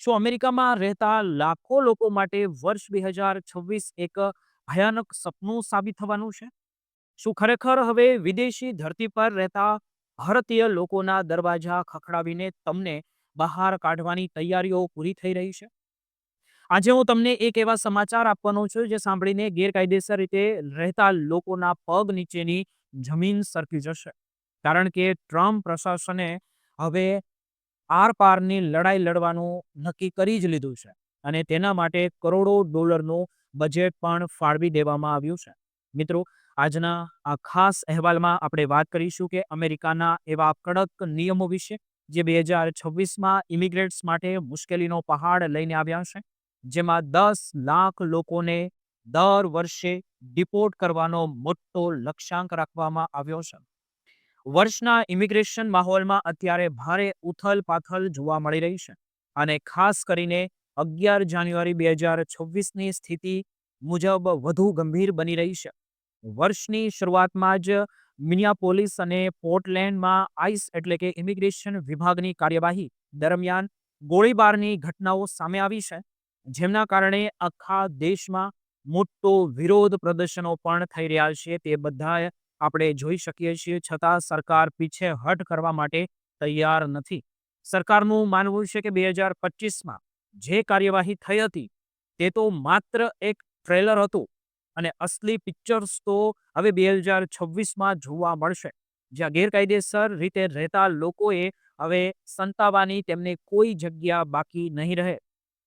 શું અમેરિકામાં રહેતા લાખો લોકો માટે વર્ષ બે હજાર છવ્વીસ એક ભયાનક સપનું સાબિત થવાનું છે? શું ખરેખર હવે વિદેશી ધરતી પર રહેતા ભારતીય લોકોના દરવાજા ખખડાવીને તમને બહાર કાઢવાની તૈયારીઓ પૂરી થઈ રહી છે? આજે હું તમને એક એવા સમાચાર આપવાનો છું જે સાંભળીને ગેરકાયદેસર રીતે રહેતા લોકોના પગ નીચેની જમીન સરકી જશે. કારણ કે ટ્રમ્પ પ્રશાસને હવે આરપારની લડાઈ લડવાનું નક્કી કરી જ લીધું છે અને તેના માટે કરોડો ડોલરનું બજેટ પણ ફાળવી દેવામાં આવ્યું છે. મિત્રો, આજના આ ખાસ અહેવાલમાં આપણે વાત કરીશું કે અમેરિકાના એવા કડક નિયમો વિશે, જે બે હજાર છવ્વીસમાં ઇમિગ્રેટ્સ માટે મુશ્કેલીનો પહાડ લઈને આવ્યા છે, જેમાં દસ લાખ લોકોને દર વર્ષે ડિપોર્ટ કરવાનો મોટો લક્ષ્યાંક રાખવામાં આવ્યો છે. વર્ષના ઇમિગ્રેશન માહોલમાં અત્યારે ભારે ઉથલ પાથલ જોવા મળી રહી છે અને ખાસ કરીને અગિયાર જાન્યુઆરી બે હજાર છવ્વીસની સ્થિતિ મુજબ વધુ ગંભીર બની રહી છે. વર્ષની શરૂઆતમાં જ મિનિયાપોલિસ અને પોર્ટલેન્ડમાં આઈસ એટલે કે ઇમિગ્રેશન વિભાગની કાર્યવાહી દરમિયાન ગોળીબારની ઘટનાઓ સામે આવી છે, જેમના કારણે આખા દેશમાં મોટો વિરોધ પ્રદર્શનો પણ થઈ રહ્યા છે તે બધા આપણે જોઈ શકીએ છીએ, છતાં સરકાર પીછેહઠ કરવા માટે તૈયાર નથી. સરકારનું માનવું છે કે બે હજાર પચીસમાં જે કાર્યવાહી થઈ હતી, તે તો માત્ર એક ટ્રેલર હતું અને અસલી પિક્ચર્સ તો હવે બે હજાર છવ્વીસમાં જોવા મળશે. જ્યાં ગેરકાયદેસર રીતે રહેતા લોકોએ હવે સંતાવાની તેમને કોઈ જગ્યા બાકી નહીં રહે.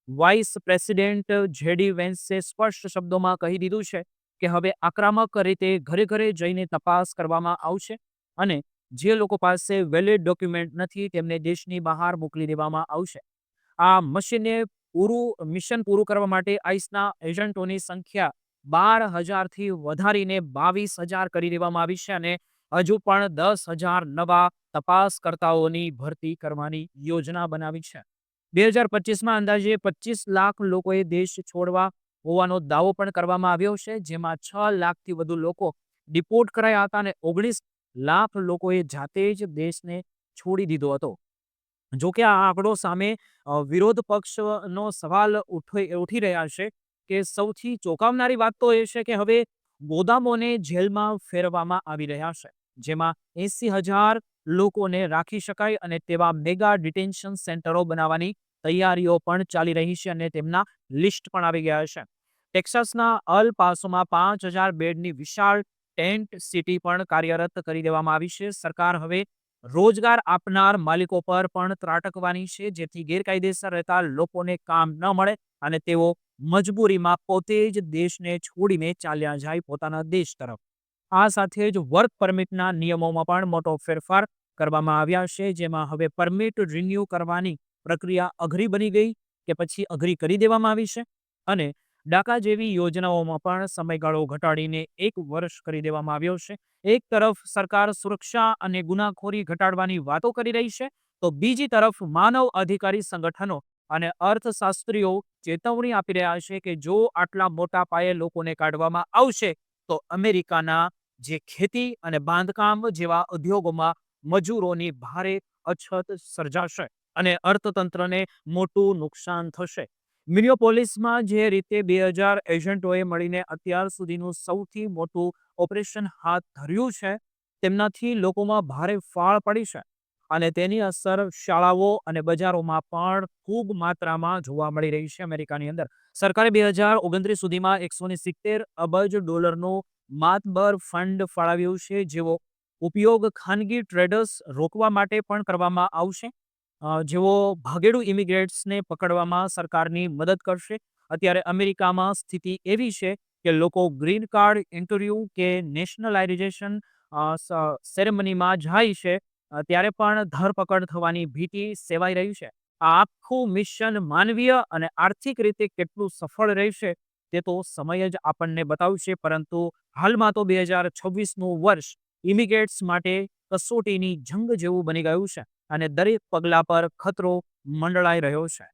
વાઇસ પ્રેસિડેન્ટ જેડી વેન્સે સ્પષ્ટ શબ્દોમાં કહી દીધું છે કે હવે આક્રમક રીતે ઘરે ઘરે જઈને તપાસ કરવામાં આવશે અને જે લોકો પાસે વેલિડ ડોક્યુમેન્ટ નથી તેમને દેશની બહાર મોકલી દેવામાં આવશે. આ મશીને પૂરું મિશન પૂરું કરવા માટે આઈસના એજન્ટોની સંખ્યા બાર હજારથી વધારીને બાવીસ હજાર કરી દેવામાં આવી છે અને હજુ પણ દસ હજાર નવા તપાસકર્તાઓની ભરતી કરવાની યોજના બનાવી છે. બે હજાર પચીસમાં અંદાજે પચીસ લાખ લોકોએ દેશ છોડવા હોવાનો દાવો પણ કરવામાં આવ્યો છે, જેમાં છ લાખથી વધુ લોકો ડિપોર્ટ કરાયા હતા અને ઓગણીસ લાખ લોકોએ જાતે જ દેશને છોડી દીધો હતો. જો કે આ આંકડો સામે વિરોધ પક્ષનો સવાલ ઉઠી રહ્યા છે કે સૌથી ચોંકાવનારી વાત તો એ છે કે હવે ગોદામોને જેલમાં ફેરવામાં આવી રહ્યા છે, જેમાં એસી હજાર લોકોને રાખી શકાય અને તેવા મેગા ડિટેન્શન સેન્ટરો બનાવવાની તૈયારીઓ પણ ચાલી રહી છે અને તેમના લિસ્ટ પણ આવી ગયા છે. ટેક્સાસના અલ પાસોમાં પાંચ હજાર બેડની વિશાળ ટેન્ટ સિટી પણ કાર્યરત કરી દેવામાં આવી છે. સરકાર હવે રોજગાર આપનાર માલિકો પર પણ ત્રાટકવાની છે, જેથી ગેરકાયદેસર રહેતા લોકોને કામ ન મળે અને તેઓ મજબૂરીમાં પોતે જ દેશને છોડીને ચાલ્યા જાય પોતાના દેશ તરફ. આ સાથે જ વર્ક પરમિટના નિયમોમાં પણ મોટો ફેરફાર કરવામાં આવ્યા છે, જેમાં હવે પરમિટ રિન્યૂ કરવાની પ્રક્રિયા અઘરી બની ગઈ કે પછી અઘરી કરી દેવામાં આવી છે? અને ડાકા જેવી યોજનાઓમાં પણ સમયગાળો ઘટાડીને એક વર્ષ કરી દેવામાં આવ્યો છે? એક તરફ સરકાર સુરક્ષા અને ગુનાખોરી ઘટાડવાની વાતો કરી રહી છે, તો બીજી તરફ માનવ અધિકારી સંગઠનો અને અર્થશાસ્ત્રીઓ ચેતવણી આપી રહ્યા છે કે જો આટલા મોટા પાયે લોકોને કાઢવામાં આવશે, તો અમેરિકાના જે ખેતી અને બાંધકામ જેવા ઉદ્યોગોમાં મજૂરોની ભારે અછત સર્જાશે. અને અર્થતંત્રને મોટું નુકસાન થશે. મિનિયોપોલિસમાં જે રીતે બે હજાર એજન્ટોએ મળીને અત્યાર સુધીનું સૌથી મોટું ઓપરેશન હાથ ધર્યું છે, તેમનાથી લોકોમાં ભારે ફાળ પડી છે અને તેની અસર શાળાઓ અને બજારોમાં પણ ખૂબ માત્રામાં જોવા મળી રહી છે અમેરિકાની અંદર. સરકારે બે હજાર ઓગણત્રીસ સુધીમાં એકસો સિત્તેર અબજ ડોલરનું માતબર ફંડ ફાળવ્યું છે, જેવો ઉપયોગ ખાનગી ટ્રેડર્સ રોકવા માટે પણ કરવામાં આવશે. જેઓ ભાગેડુ ઇમિગ્રેટ્સને પકડવામાં સરકારની મદદ કરશે. અત્યારે અમેરિકામાં સ્થિતિ એવી છે કે લોકો ગ્રીન કાર્ડ ઇન્ટરવ્યૂ કે નેશનલાઇઝેશન સેરેમનીમાં જાય છે. ત્યારે પણ ધરપકડ થવાની ભીતિ સેવાઈ રહી છે. આ આખું મિશન માનવીય અને આર્થિક રીતે કેટલું સફળ રહેશે તે તો સમય જ આપણને બતાવશે. પરંતુ હાલમાં તો બે હજાર છવ્વીસનું વર્ષ ઇમિગ્રેટ્સ માટે કસોટીની જંગ જેવું બની ગયું છે. અને દરેક પગલા પર ખતરો મંડળાઈ રહ્યો છે.